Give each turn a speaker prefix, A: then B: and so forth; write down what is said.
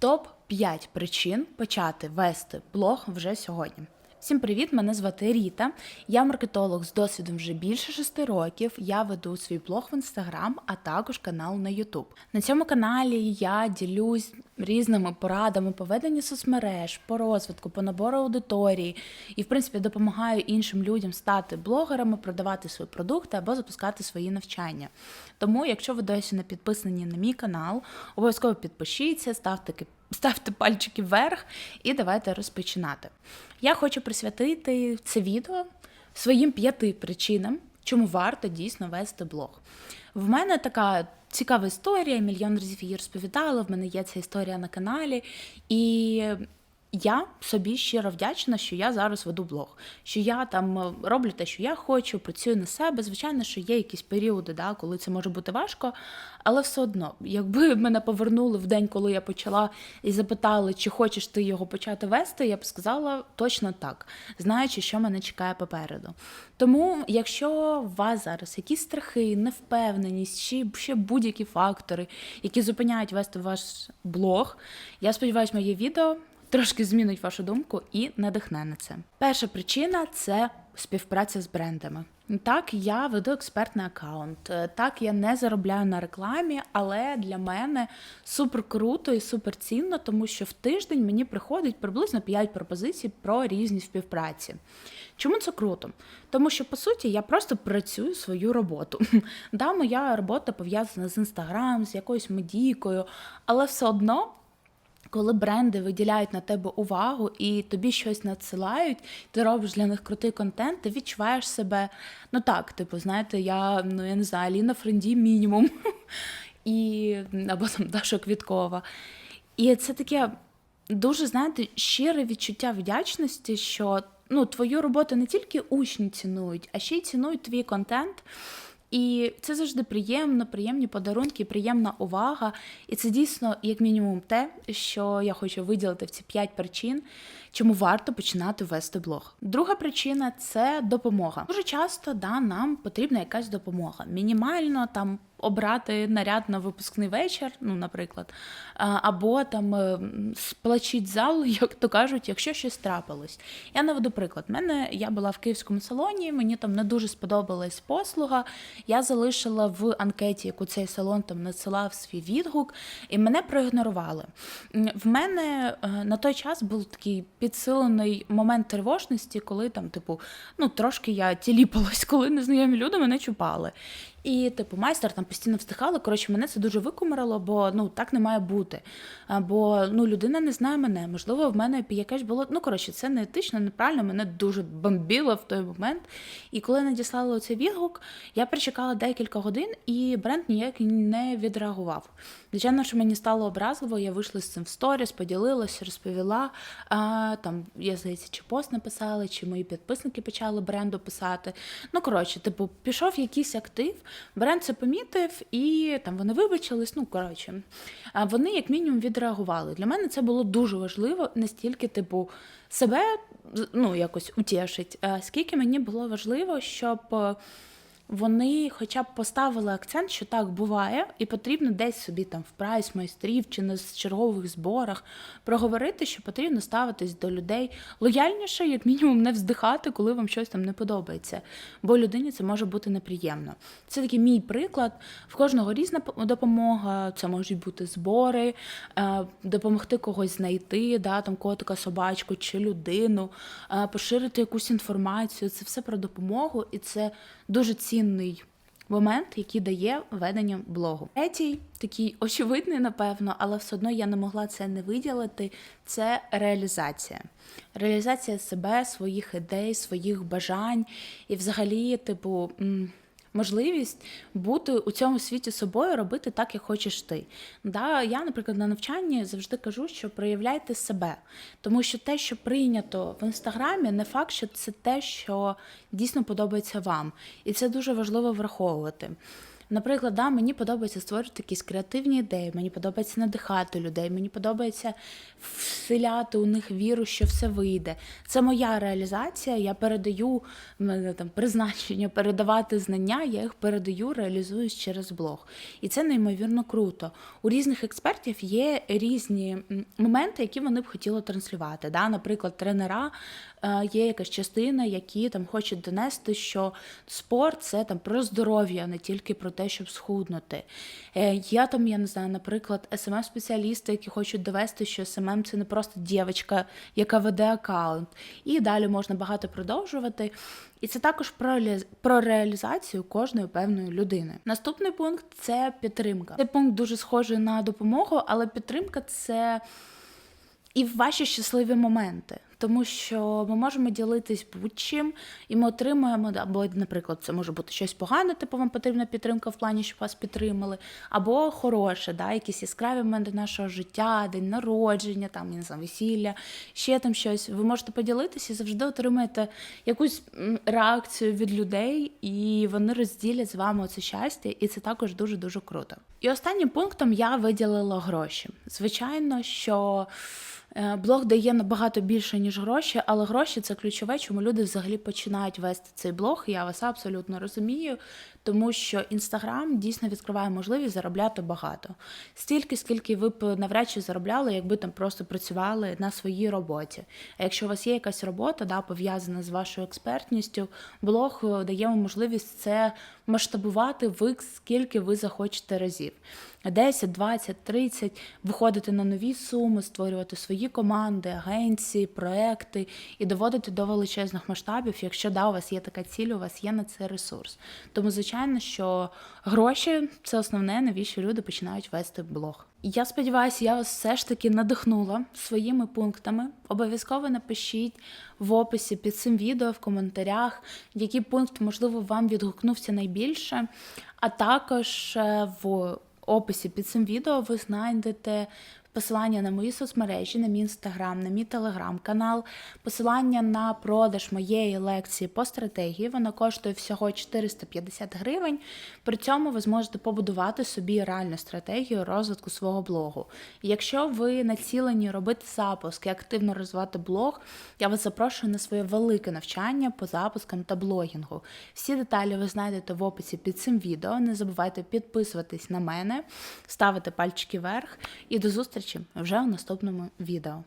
A: Топ 5 причин почати вести блог вже сьогодні. Всім привіт! Мене звати Ріта. Я маркетолог з досвідом вже більше 6 років. Я веду свій блог в інстаграм, а також канал на Ютуб. На цьому каналі я ділюсь різними порадами по веденню соцмереж, по розвитку, по набору аудиторії і, в принципі, допомагаю іншим людям стати блогерами, продавати свої продукти або запускати свої навчання. Тому, якщо ви досі не підписані на мій канал, обов'язково підпишіться, ставте ставте пальчики вверх і давайте розпочинати. Я хочу присвятити це відео своїм п'яти причинам, чому варто дійсно вести блог. В мене така цікава історія, мільйон разів її розповідала. В мене є ця історія на каналі. І я собі щиро вдячна, що я зараз веду блог, що я там е, роблю те, що я хочу, працюю на себе. Звичайно, що є якісь періоди, да, коли це може бути важко, але все одно, якби мене повернули в день, коли я почала, і запитали, чи хочеш ти його почати вести, я б сказала точно так, знаючи, що мене чекає попереду. Тому, якщо у вас зараз якісь страхи, невпевненість, чи ще будь-які фактори, які зупиняють вести ваш блог, я сподіваюся, моє відео трошки змінить вашу думку і надихне на це. Перша причина це співпраця з брендами. Так, я веду експертний аккаунт. Е, Так, я не заробляю на рекламі, але для мене супер круто і супер цінно, тому що в тиждень мені приходить приблизно 5 пропозицій про різні співпраці. Чому це круто? Тому що по суті я просто працюю свою роботу. Да, моя робота пов'язана з інстаграм, з якоюсь медійкою, але все одно коли бренди виділяють на тебе увагу і тобі щось надсилають, ти робиш для них крутий контент, ти відчуваєш себе, ну так, типу, знаєте, я ну я не знаю, Аліна Френді мінімум. І або там Даша Квіткова. І це таке дуже, знаєте, щире відчуття вдячності, що ну, твою роботу не тільки учні цінують, а ще й цінують твій контент. І це завжди приємно, приємні подарунки, приємна увага. І це дійсно, як мінімум, те, що я хочу виділити в ці п'ять причин, чому варто починати вести блог. Друга причина це допомога. Дуже часто да, нам потрібна якась допомога. Мінімально там обрати наряд на випускний вечір, ну, наприклад, або там е, сплачіть зал, як то кажуть, якщо щось трапилось. Я наведу приклад. Мене я була в київському салоні, мені там не дуже сподобалась послуга. Я залишила в анкеті, яку цей салон там надсилав свій відгук, і мене проігнорували. В мене е, на той час був такий підсилений момент тривожності, коли там, типу, ну трошки я тіліпалась, коли незнайомі люди мене чупали. І, типу, майстер там постійно встихали. Коротше, мене це дуже викумарило, бо ну так не має бути. Бо ну людина не знає мене. Можливо, в мене якесь було. Ну коротше, це не етично, неправильно. Мене дуже бомбіло в той момент. І коли надіслали цей відгук, я причекала декілька годин, і бренд ніяк не відреагував. Звичайно, що мені стало образливо, я вийшла з цим в сторіс, поділилася, розповіла. А, Там, я здається, чи пост написала, чи мої підписники почали бренду писати. Ну, коротше, типу, пішов якийсь актив, бренд це помітив, і там вони вибачились. Ну, коротше, вони як мінімум відреагували. Для мене це було дуже важливо, не стільки, типу, себе ну, якось утішить, а скільки мені було важливо, щоб. Вони хоча б поставили акцент, що так буває, і потрібно десь собі там в прайс майстрів чи на чергових зборах проговорити, що потрібно ставитись до людей лояльніше, як мінімум, не вздихати, коли вам щось там не подобається. Бо людині це може бути неприємно. Це такий мій приклад. В кожного різна допомога. Це можуть бути збори, е, допомогти когось знайти, да, там котика, собачку чи людину, е, поширити якусь інформацію. Це все про допомогу, і це дуже цінний момент, який дає ведення блогу. Третій, такий очевидний, напевно, але все одно я не могла це не виділити. Це реалізація. Реалізація себе, своїх ідей, своїх бажань і, взагалі, типу. Можливість бути у цьому світі собою, робити так, як хочеш ти. Да, я, наприклад, на навчанні завжди кажу, що проявляйте себе, тому що те, що прийнято в інстаграмі, не факт, що це те, що дійсно подобається вам. І це дуже важливо враховувати. Наприклад, да, мені подобається створювати якісь креативні ідеї, мені подобається надихати людей, мені подобається вселяти у них віру, що все вийде. Це моя реалізація. Я передаю там призначення передавати знання, я їх передаю, реалізуюсь через блог. І це неймовірно круто. У різних експертів є різні моменти, які вони б хотіли транслювати. Да? Наприклад, тренера е, є якась частина, які там хочуть донести, що спорт це там про здоров'я, не тільки про те, щоб схуднути. Е, Є там, я не знаю, наприклад, смм спеціалісти які хочуть довести, що СММ це не просто дівчинка, яка веде аккаунт. І далі можна багато продовжувати. І це також про, реалі- про реалізацію кожної певної людини. Наступний пункт це підтримка. Цей пункт дуже схожий на допомогу, але підтримка це і ваші щасливі моменти. Тому що ми можемо ділитись будь-чим, і ми отримуємо, або, наприклад, це може бути щось погане, типу вам потрібна підтримка в плані, щоб вас підтримали, або хороше, да, якісь яскраві моменти нашого життя, день народження, там, я не знаю, весілля, ще там щось. Ви можете поділитися і завжди отримаєте якусь реакцію від людей, і вони розділять з вами це щастя, і це також дуже-дуже круто. І останнім пунктом я виділила гроші. Звичайно, що. Е, Блог дає набагато більше, ніж гроші, але гроші це ключове, чому люди взагалі починають вести цей блог. Я вас абсолютно розумію, тому що інстаграм дійсно відкриває можливість заробляти багато. Стільки, скільки ви б навряд чи заробляли, якби там просто працювали на своїй роботі. А якщо у вас є якась робота, да, пов'язана з вашою експертністю, блог е, дає вам можливість це масштабувати в X, скільки ви захочете разів. 10, 20, 30, виходити на нові суми, створювати свої команди, агенції, проекти і доводити до величезних масштабів, якщо да, у вас є така ціль, у вас є на це ресурс. Тому, звичайно, що гроші це основне, навіщо люди починають вести блог. Я сподіваюся, я вас все ж таки надихнула своїми пунктами. Обов'язково напишіть в описі під цим відео в коментарях, який пункт, можливо, вам відгукнувся найбільше. А також е, в описі під цим відео ви знайдете посилання на мої соцмережі, на мій інстаграм, на мій телеграм-канал, посилання на продаж моєї лекції по стратегії. Вона коштує всього 450 гривень. При цьому ви зможете побудувати собі реальну стратегію розвитку свого блогу. Якщо ви націлені робити запуск і активно розвивати блог, я вас запрошую на своє велике навчання по запускам та блогінгу. Всі деталі ви знайдете в описі під цим відео. Не забувайте підписуватись на мене, ставити пальчики вверх і до зустрічі вже у наступному відео.